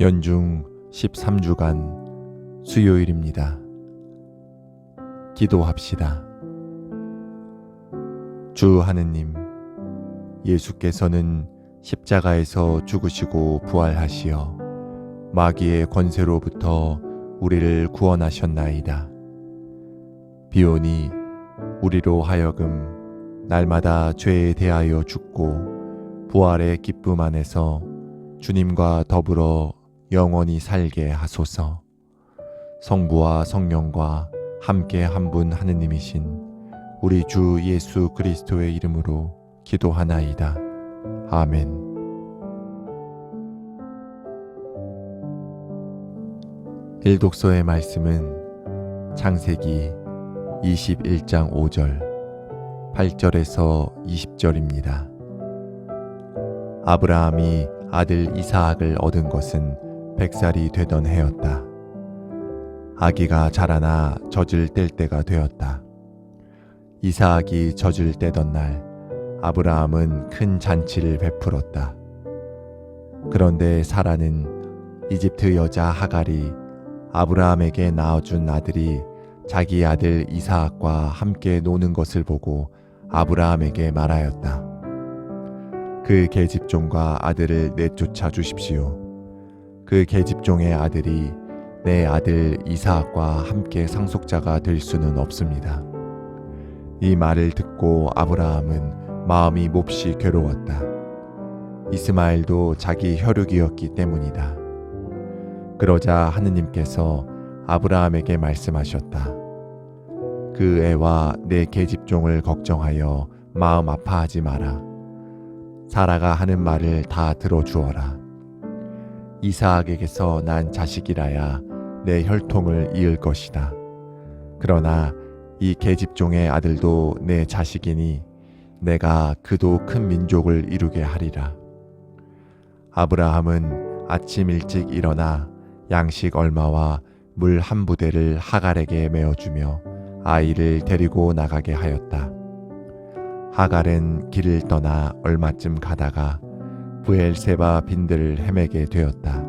연중 13주간 수요일입니다. 기도합시다. 주 하느님, 예수께서는 십자가에서 죽으시고 부활하시어 마귀의 권세로부터 우리를 구원하셨나이다. 비오니 우리로 하여금 날마다 죄에 대하여 죽고 부활의 기쁨 안에서 주님과 더불어 영원히 살게 하소서. 성부와 성령과 함께 한 분 하느님이신 우리 주 예수 그리스도의 이름으로 기도하나이다. 아멘. 일독서의 말씀은 창세기 21장 5절, 8절에서 20절입니다. 아브라함이 아들 이사학을 얻은 것은 백살이 되던 해였다. 아기가 자라나 젖을 뗄 때가 되었다. 이사학이 젖을 떼던 날 아브라함은 큰 잔치를 베풀었다. 그런데 사라는 이집트 여자 하갈이 아브라함에게 낳아준 아들이 자기 아들 이사학과 함께 노는 것을 보고 아브라함에게 말하였다. 그 계집종과 아들을 내쫓아 주십시오. 그 계집종의 아들이 내 아들 이사학과 함께 상속자가 될 수는 없습니다. 이 말을 듣고 아브라함은 마음이 몹시 괴로웠다. 이스마엘도 자기 혈육이었기 때문이다. 그러자 하느님께서 아브라함에게 말씀하셨다. 그 애와 내 계집종을 걱정하여 마음 아파하지 마라. 사라가 하는 말을 다 들어주어라. 이사학에게서 난 자식이라야 내 혈통을 이을 것이다. 그러나 이 계집종의 아들도 내 자식이니 내가 그도 큰 민족을 이루게 하리라. 아브라함은 아침 일찍 일어나 양식 얼마와 물 한 부대를 하갈에게 메어주며 아이를 데리고 나가게 하였다. 하갈은 길을 떠나 얼마쯤 가다가 부엘세바 빈들을 헤매게 되었다.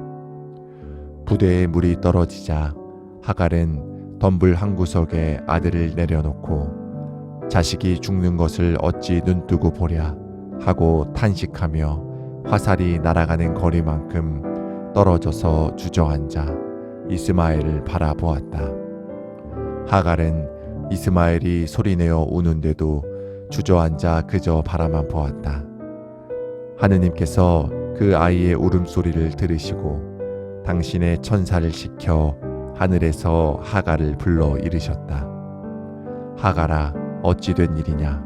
부대에 물이 떨어지자 하갈은 덤불 한 구석에 아들을 내려놓고 자식이 죽는 것을 어찌 눈뜨고 보랴 하고 탄식하며 화살이 날아가는 거리만큼 떨어져서 주저앉아 이스마엘을 바라보았다. 하갈은 이스마엘이 소리내어 우는데도 주저앉아 그저 바라만 보았다. 하느님께서 그 아이의 울음소리를 들으시고 당신의 천사를 시켜 하늘에서 하갈을 불러 이르셨다. 하갈아 어찌 된 일이냐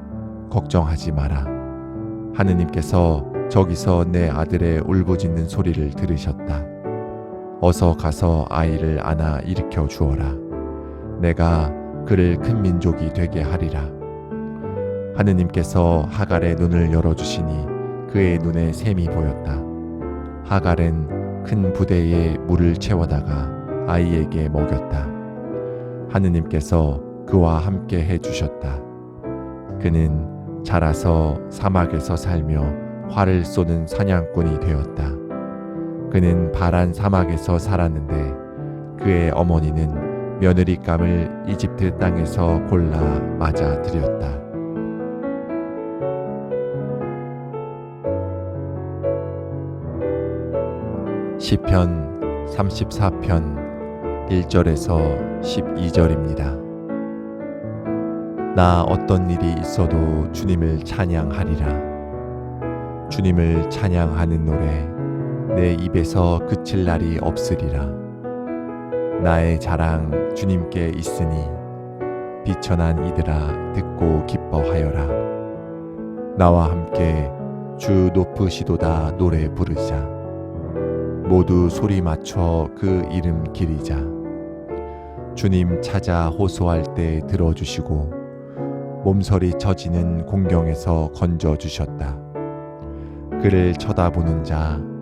걱정하지 마라. 하느님께서 저기서 내 아들의 울부짖는 소리를 들으셨다. 어서 가서 아이를 안아 일으켜 주어라. 내가 그를 큰 민족이 되게 하리라. 하느님께서 하갈의 눈을 열어주시니 그의 눈에 샘이 보였다. 하갈은 큰 부대에 물을 채워다가 아이에게 먹였다. 하느님께서 그와 함께 해주셨다. 그는 자라서 사막에서 살며 활을 쏘는 사냥꾼이 되었다. 그는 바란 사막에서 살았는데 그의 어머니는 며느리감을 이집트 땅에서 골라 맞아 들였다. 시편 34편 1절에서 12절입니다. 나 어떤 일이 있어도 주님을 찬양하리라. 주님을 찬양하는 노래 내 입에서 그칠 날이 없으리라. 나의 자랑 주님께 있으니 비천한 이들아 듣고 기뻐하여라. 나와 함께 주 높으시도다 노래 부르자. 모두 소리 맞춰 그 이름 기리자. 주님 찾아 호소할 때 들어주시고 몸서리 처지는 공경에서 건져 주셨다. 그를 쳐다보는 자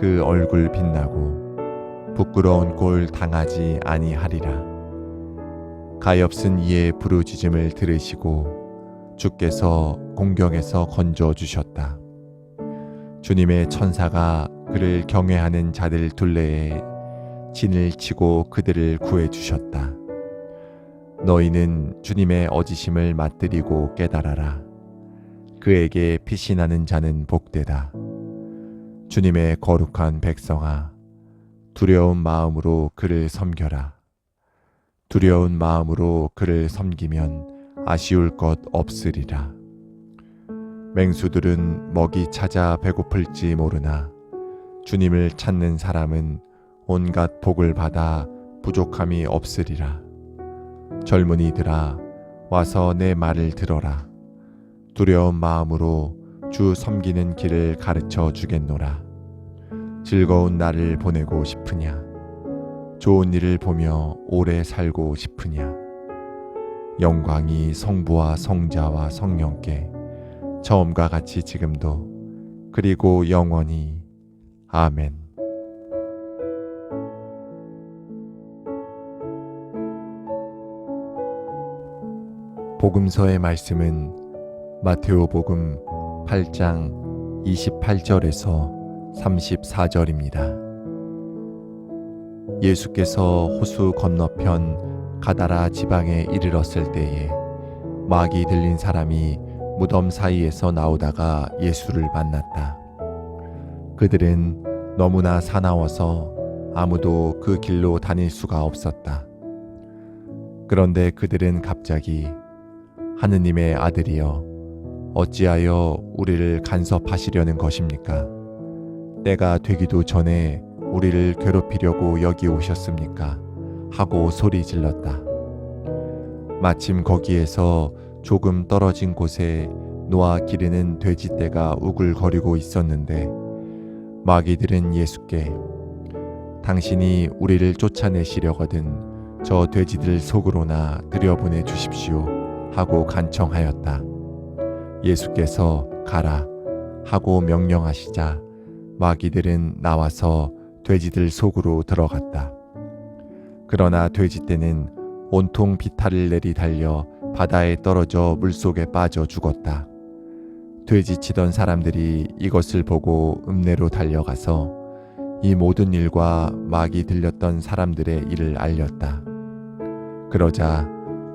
그 얼굴 빛나고 부끄러운 꼴 당하지 아니하리라. 가엾은 이의 부르짖음을 들으시고 주께서 공경에서 건져 주셨다. 주님의 천사가 그를 경외하는 자들 둘레에 진을 치고 그들을 구해 주셨다. 너희는 주님의 어지심을 맛들이고 깨달아라. 그에게 피신하는 자는 복되다. 주님의 거룩한 백성아, 두려운 마음으로 그를 섬겨라. 두려운 마음으로 그를 섬기면 아쉬울 것 없으리라. 맹수들은 먹이 찾아 배고플지 모르나 주님을 찾는 사람은 온갖 복을 받아 부족함이 없으리라. 젊은이들아, 와서 내 말을 들어라. 두려운 마음으로 주 섬기는 길을 가르쳐 주겠노라. 즐거운 날을 보내고 싶으냐? 좋은 일을 보며 오래 살고 싶으냐? 영광이 성부와 성자와 성령께 처음과 같이 지금도 그리고 영원히 아멘. 복음서의 말씀은 마테오 복음 8장 28절에서 34절입니다. 예수께서 호수 건너편 가다라 지방에 이르렀을 때에 막이 들린 사람이 무덤 사이에서 나오다가 예수를 만났다. 그들은 너무나 사나워서 아무도 그 길로 다닐 수가 없었다. 그런데 그들은 갑자기 하느님의 아들이여 어찌하여 우리를 간섭하시려는 것입니까? 때가 되기도 전에 우리를 괴롭히려고 여기 오셨습니까? 하고 소리 질렀다. 마침 거기에서 조금 떨어진 곳에 노아 기르는 돼지떼가 우글거리고 있었는데 마귀들은 예수께 당신이 우리를 쫓아내시려거든 저 돼지들 속으로나 들여보내 주십시오 하고 간청하였다. 예수께서 가라 하고 명령하시자 마귀들은 나와서 돼지들 속으로 들어갔다. 그러나 돼지 떼는 온통 비탈을 내리 달려 바다에 떨어져 물속에 빠져 죽었다. 돼지치던 사람들이 이것을 보고 읍내로 달려가서 이 모든 일과 막이 들렸던 사람들의 일을 알렸다. 그러자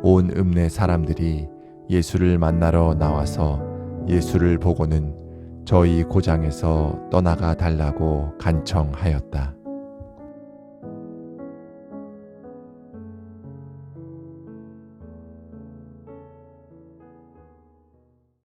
온 읍내 사람들이 예수를 만나러 나와서 예수를 보고는 저희 고장에서 떠나가 달라고 간청하였다.